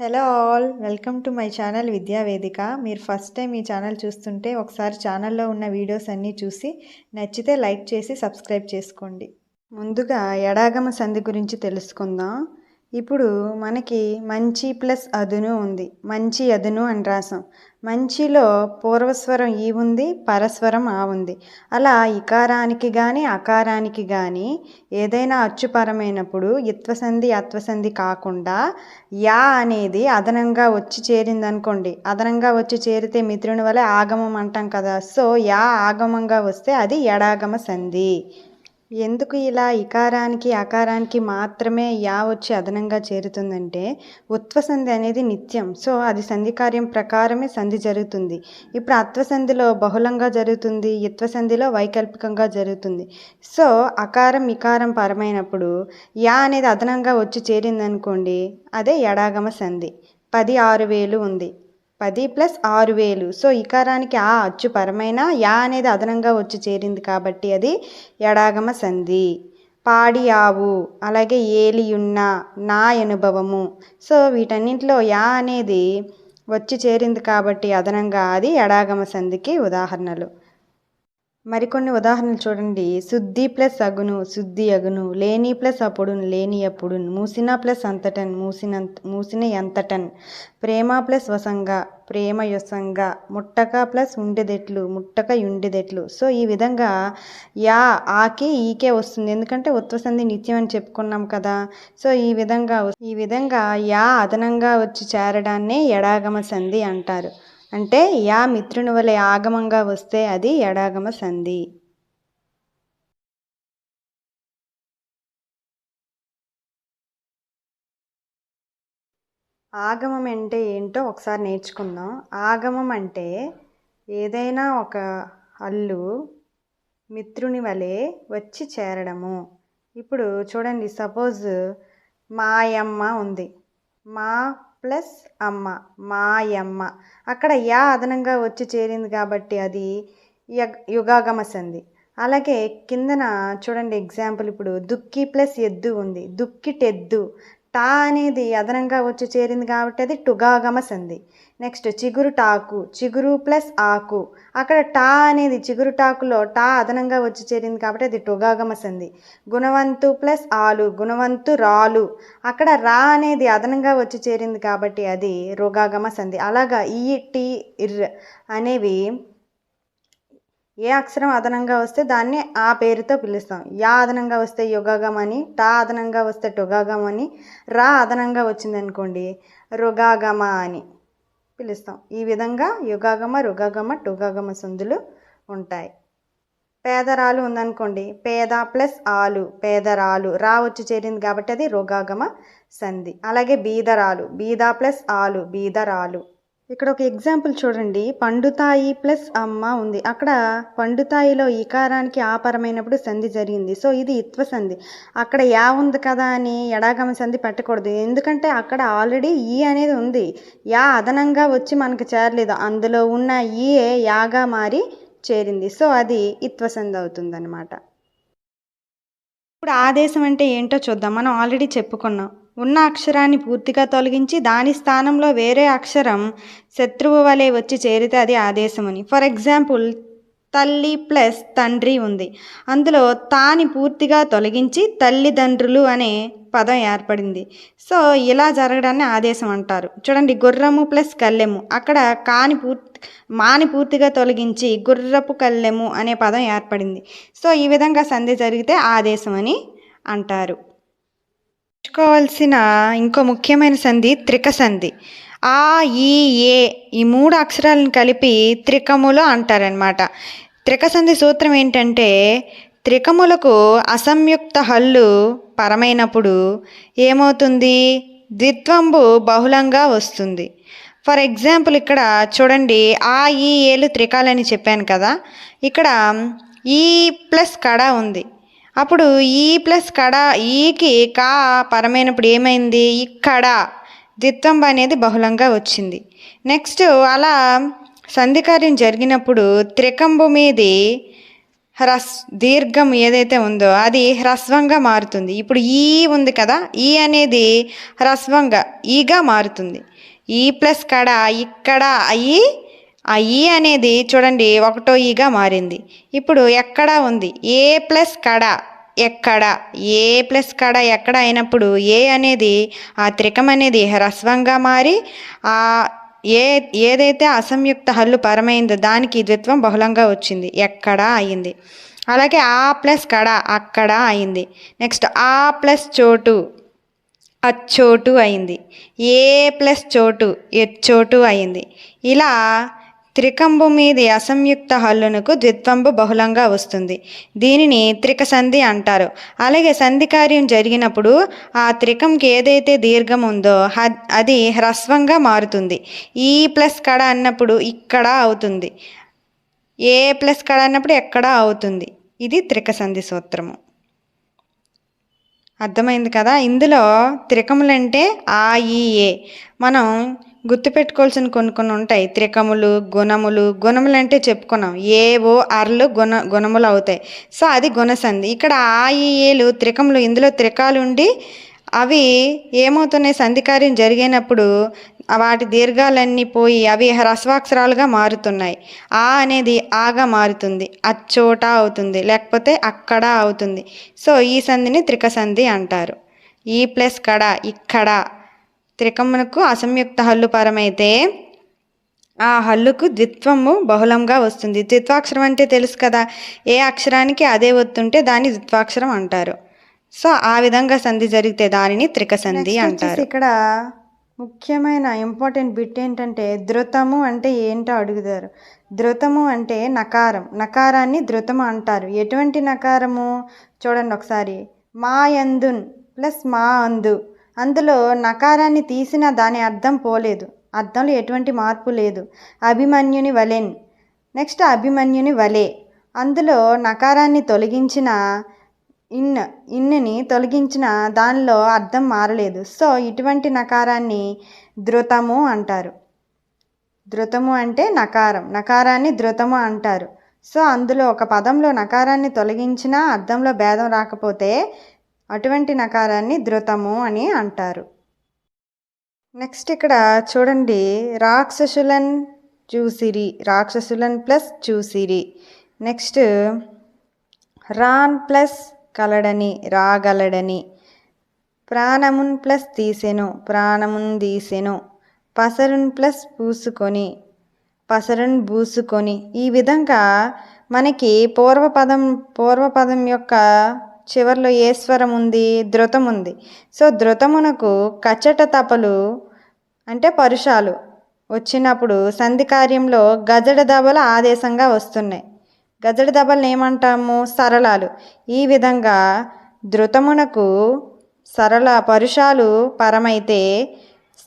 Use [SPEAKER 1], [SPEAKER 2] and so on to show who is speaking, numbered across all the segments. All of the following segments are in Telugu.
[SPEAKER 1] Hello all welcome to my channel Vidyavedika మీరు ఫస్ట్ టైం ఈ ఛానల్ చూస్తుంటే ఒకసారి ఛానల్లో ఉన్న వీడియోస్ అన్నీ చూసి నచ్చితే లైక్ చేసి సబ్స్క్రైబ్ చేసుకోండి. ముందుగా ఎడాగమ సంధి గురించి తెలుసుకుందాం. ఇప్పుడు మనకి మంచి ప్లస్ అదును ఉంది. మంచి అదును అని రాసాం మంచిలో పూర్వస్వరం ఈ ఉంది పరస్వరం ఆ ఉంది. అలా ఇకారానికి కానీ అకారానికి కానీ ఏదైనా అచ్చుపరమైనప్పుడు ఇత్వసంధి అత్వసంధి కాకుండా యా అనేది అదనంగా వచ్చి చేరిందనుకోండి. అదనంగా వచ్చి చేరితే మిత్రుని వల్ల ఆగమం అంటాం కదా. సో యా ఆగమంగా వస్తే అది ఎడాగమ సంధి. ఎందుకు ఇలా ఇకారానికి అకారానికి మాత్రమే యా వచ్చి అదనంగా చేరుతుందంటే ఉత్వ సంధి అనేది నిత్యం. సో అది సంధి కార్యం ప్రకారమే సంధి జరుగుతుంది. ఇప్పుడు అత్వ సంధిలో బహుళంగా జరుగుతుంది ఇత్వ సంధిలో వైకల్పికంగా జరుగుతుంది. సో అకారం ఇకారం పరమైనప్పుడు యా అనేది అదనంగా వచ్చి చేరిందనుకోండి అదే ఎడాగమ సంధి. పది ఆరు వేలు ఉంది. పది ప్లస్ ఆరు వేలు. సో ఇకారానికి ఆ అచ్చు పరమైన యా అనేది అదనంగా వచ్చి చేరింది కాబట్టి అది ఎడాగమ సంధి. పాడి ఆవు అలాగే ఏలియున్న నా అనుభవము. సో వీటన్నింటిలో యా అనేది వచ్చి చేరింది కాబట్టి అదనంగా అది ఎడాగమ సంధికి ఉదాహరణలు. మరికొన్ని ఉదాహరణలు చూడండి. శుద్ధి ప్లస్ అగును శుద్ధి అగును లేని ప్లస్ అప్పుడు లేని అప్పుడు మూసిన ప్లస్ అంతటన్ మూసిన మూసిన ఎంతటన్ ప్రేమ ప్లస్ వసంగా ప్రేమ యొసంగా ముట్టక ప్లస్ ఉండేదెట్లు ముట్టక ఉండేదెట్లు సో ఈ విధంగా యా ఆకే ఈకే వస్తుంది. ఎందుకంటే ఉత్వసంధి నిత్యం అని చెప్పుకున్నాం కదా. సో ఈ విధంగా ఈ విధంగా యా అదనంగా వచ్చి చేరడాన్నే ఎడాగమ సంధి అంటారు. అంటే యా మిత్రుని వలె ఆగమంగా వస్తే అది ఎడాగమ సంధి. ఆగమం అంటే ఏంటో ఒకసారి నేర్చుకుందాం. ఆగమం అంటే ఏదైనా ఒక అల్లు మిత్రుని వలె వచ్చి చేరడము. ఇప్పుడు చూడండి సపోజ్ మాయమ్మ ఉంది. మా ప్లస్ అమ్మ మాయమ్మ. అక్కడ యా అదనంగా వచ్చి చేరింది కాబట్టి అది యుగాగమ సంధి. అలాగే కిందన చూడండి ఎగ్జాంపుల్ ఇప్పుడు దుక్కి ప్లస్ ఎద్దు ఉంది. దుక్కిటెద్దు టా అనేది అదనంగా వచ్చి చేరింది కాబట్టి అది టుగాగమ సంధి. నెక్స్ట్ చిగురు టాకు చిగురు ప్లస్ ఆకు. అక్కడ టా అనేది చిగురు టాకులో టా అదనంగా వచ్చి చేరింది కాబట్టి అది టుగాగమ సంధి. గుణవంతు ప్లస్ ఆలు గుణవంతు రాలు. అక్కడ రా అనేది అదనంగా వచ్చి చేరింది కాబట్టి అది రుగాగమ సంధి. అలాగా ఈ టీ ఇర్ అనేవి ఏ అక్షరం అదనంగా వస్తే దాన్ని ఆ పేరుతో పిలుస్తాం. యా అదనంగా వస్తే యుగాగం అని టా అదనంగా వస్తే టుగాగం అని రా అదనంగా వచ్చిందనుకోండి రుగాగమ అని పిలుస్తాం. ఈ విధంగా యుగాగమ రుగాగమ టుగాగమ సందులు ఉంటాయి. పేదరాలు ఉందనుకోండి పేద ప్లస్ ఆలు పేదరాలు రా వచ్చి చేరింది కాబట్టి అది రుగాగమ సంధి. అలాగే బీదరాలు బీద ప్లస్ ఆలు బీదరాలు. ఇక్కడ ఒక ఎగ్జాంపుల్ చూడండి. పండుతాయి ప్లస్ అమ్మ ఉంది. అక్కడ పండుతాయిలో ఈకారానికి ఆపరమైనప్పుడు సంధి జరిగింది. సో ఇది ఇత్వ సంధి. అక్కడ యా ఉంది కదా అని ఎడాగమ సంధి పెట్టకూడదు. ఎందుకంటే అక్కడ ఆల్రెడీ ఈ అనేది ఉంది. యా అదనంగా వచ్చి మనకు చేరలేదు. అందులో ఉన్న ఈ యాగా మారి చేరింది. సో అది ఇత్వ సంధి అవుతుందన్నమాట. ఇప్పుడు ఆదేశం అంటే ఏంటో చూద్దాం. మనం ఆల్రెడీ చెప్పుకున్నాం. ఉన్న అక్షరాన్ని పూర్తిగా తొలగించి దాని స్థానంలో వేరే అక్షరం శత్రువు వలె వచ్చి చేరితే అది ఆదేశమని. ఫర్ ఎగ్జాంపుల్ తల్లి ప్లస్ తండ్రి ఉంది. అందులో తాని పూర్తిగా తొలగించి తల్లిదండ్రులు అనే పదం ఏర్పడింది. సో ఇలా జరగడాన్ని ఆదేశం అంటారు. చూడండి గుర్రము ప్లస్ కళ్ళెము. అక్కడ కాని పూర్తి మాని పూర్తిగా తొలగించి గుర్రపు కళ్ళెము అనే పదం ఏర్పడింది. సో ఈ విధంగా సంధి జరిగితే ఆదేశం అని అంటారు. నేర్చుకోవాల్సిన ఇంకో ముఖ్యమైన సంధి త్రిక సంధి. ఆ ఈ ఏ ఈ మూడు అక్షరాలను కలిపి త్రికములు అంటారనమాట త్రిక సంధి సూత్రం ఏంటంటే త్రికములకు అసంయుక్త హల్లు పరమైనప్పుడు ఏమవుతుంది? ద్విత్వంబు బహుళంగా వస్తుంది. ఫర్ ఎగ్జాంపుల్ ఇక్కడ చూడండి ఆ ఈ ఏలు త్రికాలని చెప్పాను కదా. ఇక్కడ ఈ ప్లస్ కడ ఉంది. అప్పుడు ఈ ప్లస్ కడ ఈకి కా పరమైనప్పుడు ఏమైంది? ఇక్కడ ద్విత్వంబ అనేది బహుళంగా వచ్చింది. నెక్స్ట్ అలా సంధికార్యం జరిగినప్పుడు త్రికంబు మీది హ్రస్ దీర్ఘం ఏదైతే ఉందో అది హ్రస్వంగా మారుతుంది. ఇప్పుడు ఈ ఉంది కదా ఈ అనేది హ్రస్వంగా ఈగా మారుతుంది. ఈ ప్లస్ కడ ఇక్కడ అయ్యి ఆ ఈ అనేది చూడండి ఒకటో ఈగా మారింది. ఇప్పుడు ఎక్కడ ఉంది? ఏ ప్లస్ కడ ఎక్కడ? ఏ ప్లస్ కడ ఎక్కడ అయినప్పుడు ఏ అనేది ఆ త్రికం అనేది హ్రస్వంగా మారి ఆ ఏ ఏదైతే అసంయుక్త హల్లు పరమైందో దానికి ద్విత్వం బహుళంగా వచ్చింది. ఎక్కడ అయింది. అలాగే ఆ ప్లస్ కడ అక్కడ అయింది. నెక్స్ట్ ఆ ప్లస్ చోటు అచ్చోటు అయింది. ఏ ప్లస్ చోటు ఎచ్చోటు అయింది. ఇలా త్రికంబు మీది అసంయుక్త హల్లునకు ద్విత్వంబు బహుళంగా వస్తుంది. దీనిని త్రిక సంధి అంటారు. అలాగే సంధి కార్యం జరిగినప్పుడు ఆ త్రికంకి ఏదైతే దీర్ఘం ఉందో అది హ్రస్వంగా మారుతుంది. ఈ ప్లస్ కడ అన్నప్పుడు ఇక్కడ అవుతుంది. ఏ ప్లస్ కడ అన్నప్పుడు ఎక్కడ అవుతుంది? ఇది త్రిక సంధి సూత్రము. అర్థమైంది కదా? ఇందులో త్రికములంటే ఆ ఈ ఏ. మనం గుర్తుపెట్టుకోవాల్సిన కొన్ని కొన్ని ఉంటాయి. త్రికములు గుణములు గుణములు అంటే చెప్పుకున్నాం. ఏవో అరలు అర్లు గుణ గుణములు అవుతాయి. సో అది గుణసంధి. ఇక్కడ ఆ ఏలు త్రికములు ఇందులో త్రికాలు ఉండి అవి ఏమవుతున్నాయి? సంధికార్యం జరిగినప్పుడు వాటి దీర్ఘాలన్నీ పోయి అవి హ్రస్వాక్షరాలుగా మారుతున్నాయి. ఆ అనేది ఆగా మారుతుంది. అచ్చోట అవుతుంది. లేకపోతే అక్కడ అవుతుంది. సో ఈ సంధిని త్రిక సంధి అంటారు. ఈ ప్లస్ కడ ఇక్కడ త్రికమునకు అసంయుక్త హల్లు పరమైతే ఆ హల్లుకు ద్విత్వము బహుళంగా వస్తుంది. ద్విత్వాక్షరం అంటే తెలుసు కదా. ఏ అక్షరానికి అదే ఒత్తుంటే దాన్ని ద్విత్వాక్షరం అంటారు. సో ఆ విధంగా సంధి జరిగితే దానిని త్రిక సంధి అంటారు. ఇక్కడ ముఖ్యమైన ఇంపార్టెంట్ బిట్ ఏంటంటే ధృతము అంటే ఏంటో అడుగుతారు. ధృతము అంటే నకారం. నకారాన్ని ధృతము అంటారు. ఎటువంటి నకారము? చూడండి ఒకసారి. మా యందున్ ప్లస్ మా అందు. అందులో నకారాన్ని తీసిన దాని అర్థం పోలేదు. అర్థంలో ఎటువంటి మార్పు లేదు. అభిమన్యుని వలెన్. నెక్స్ట్ అభిమన్యుని వలె. అందులో నకారాన్ని తొలగించిన ఇన్ ఇన్ని తొలగించిన దానిలో అర్థం మారలేదు. సో ఇటువంటి నకారాన్ని ధృతము అంటారు. ధృతము అంటే నకారం. నకారాన్ని ధృతము అంటారు. సో అందులో ఒక పదంలో నకారాన్ని తొలగించినా అర్థంలో భేదం రాకపోతే అటువంటి నకారాన్ని ధృతము అని అంటారు. నెక్స్ట్ ఇక్కడ చూడండి రాక్షసులన్ చూసిరి రాక్షసులన్ ప్లస్ చూసిరి. నెక్స్ట్ రాన్ ప్లస్ కలడని రాగలడని. ప్రాణమున్ ప్లస్ తీసెను ప్రాణమున్ తీసెను పసరున్ ప్లస్ పూసుకొని పసరున్ పూసుకొని ఈ విధంగా మనకి పూర్వపదం పూర్వపదం యొక్క చివర్లో ఏ స్వరం ఉంది? ధృతం ఉంది. సో ధృతమునకు కచట తపలు అంటే పరుషాలు వచ్చినప్పుడు సంధి కార్యంలో గజడ దబలు ఆదేశంగా వస్తున్నాయి. గజడ దబలను ఏమంటాము? సరళాలు. ఈ విధంగా ధృతమునకు సరళ పరుషాలు పరమైతే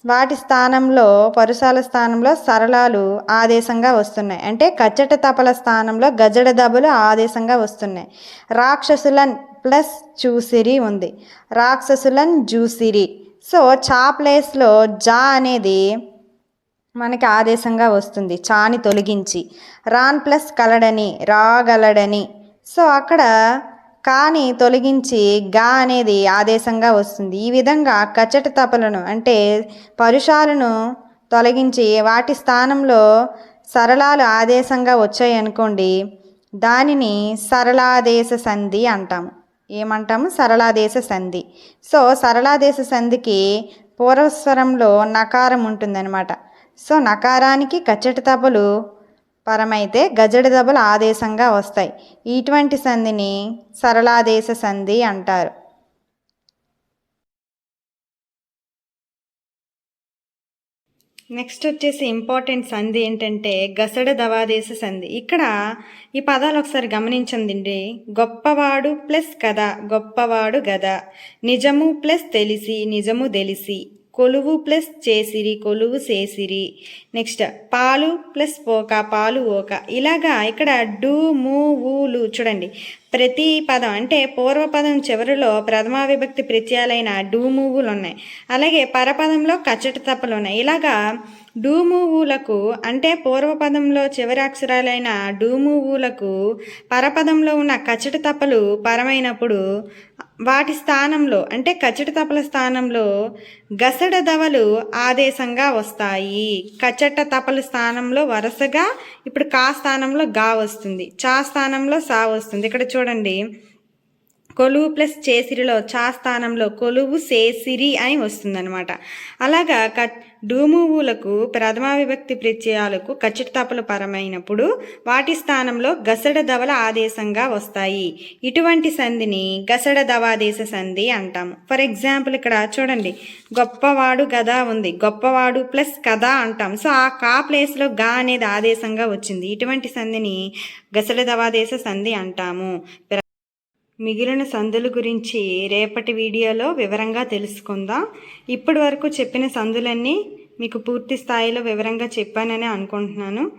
[SPEAKER 1] వాటి స్థానంలో పరుసాల స్థానంలో సరళాలు ఆదేశంగా వస్తున్నాయి. అంటే కచ్చట తపల స్థానంలో గజడ దబలు ఆదేశంగా వస్తున్నాయి. రాక్షసులన్ ప్లస్ చూసిరి ఉంది. రాక్షసులన్ జూసిరి. సో చా ప్లేస్లో జా అనేది మనకి ఆదేశంగా వస్తుంది. చాని తొలగించి. రాన్ ప్లస్ కలడని రాగలడని సో అక్కడ కాని తొలగించి గా అనేది ఆదేశంగా వస్తుంది. ఈ విధంగా కచ్చట తపలను అంటే పరుషాలను తొలగించి వాటి స్థానంలో సరళాలు ఆదేశంగా వచ్చాయి అనుకోండి దానిని సరళాదేశ సంధి అంటాము. ఏమంటాము? సరళాదేశ సంధి. సో సరళాదేశ సంధికి పూర్వస్వరంలో నకారం ఉంటుందన్నమాట. సో నకారానికి కచ్చటి దెబ్బలు పరమైతే గజడి దెబ్బలు ఆదేశంగా వస్తాయి. ఇటువంటి సంధిని సరళాదేశ సంధి అంటారు. నెక్స్ట్ వచ్చేసి ఇంపార్టెంట్ సంధి ఏంటంటే గసడ దవాదేశ సంధి. ఇక్కడ ఈ పదాలు ఒకసారి గమనించండి గొప్పవాడు ప్లస్ కథ గొప్పవాడు గద. నిజము ప్లస్ తెలిసి నిజము తెలిసి. కొలువు ప్లస్ చేసిరి కొలువు చేసిరి నెక్స్ట్ పాలు ప్లస్ పోక పాలు ఓక. ఇలాగా ఇక్కడ డు ము ఊలు చూడండి. ప్రతి పదం అంటే పూర్వపదం చివరిలో ప్రథమా విభక్తి ప్రత్యయాలైన డూమూవులు ఉన్నాయి. అలాగే పరపదంలో కచ్చట తప్పలు ఉన్నాయి. ఇలాగా డూమూవులకు అంటే పూర్వపదంలో చివరి అక్షరాలైన డూమూవులకు పరపదంలో ఉన్న కచ్చటి తప్పలు పరమైనప్పుడు వాటి స్థానంలో అంటే కచ్చటి తపల స్థానంలో గసడ దవలు ఆదేశంగా వస్తాయి. కచ్చట తపల స్థానంలో వరుసగా ఇప్పుడు కా స్థానంలో గా వస్తుంది. చా స్థానంలో సా వస్తుంది. ఇక్కడ చూడండి. కొలువు ప్లస్ చేసిరిలో చా స్థానంలో కొలువు సేసిరి అని వస్తుందనమాట అలాగా కట్ డూమువులకు ప్రథమ విభక్తి ప్రత్యయాలకు కచ్చితపలు పరమైనప్పుడు వాటి స్థానంలో గసడ దవల ఆదేశంగా వస్తాయి. ఇటువంటి సంధిని గసడ దవాదేశ సంధి అంటాము. ఫర్ ఎగ్జాంపుల్ ఇక్కడ చూడండి గొప్పవాడు గదా ఉంది గొప్పవాడు ప్లస్ కథ అంటాం. సో ఆ కా ప్లేస్లో గా అనేది ఆదేశంగా వచ్చింది. ఇటువంటి సంధిని గసడ దవాదేశ సంధి అంటాము. మిగిలిన సందుల గురించి రేపటి వీడియోలో వివరంగా తెలుసుకుందాం. ఇప్పటి వరకు చెప్పిన సందులన్నీ మీకు పూర్తి స్థాయిలో వివరంగా చెప్పానని అనుకుంటున్నాను.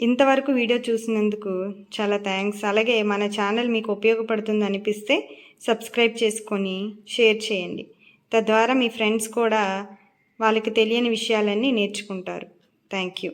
[SPEAKER 1] ఇంతవరకు వీడియో చూసినందుకు చాలా థ్యాంక్స్. అలాగే మన ఛానల్ మీకు ఉపయోగపడుతుంది అనిపిస్తే సబ్స్క్రైబ్ చేసుకొని షేర్ చేయండి. తద్వారా మీ ఫ్రెండ్స్ కూడా వాళ్ళకి తెలియని విషయాలన్నీ నేర్చుకుంటారు. Thank you.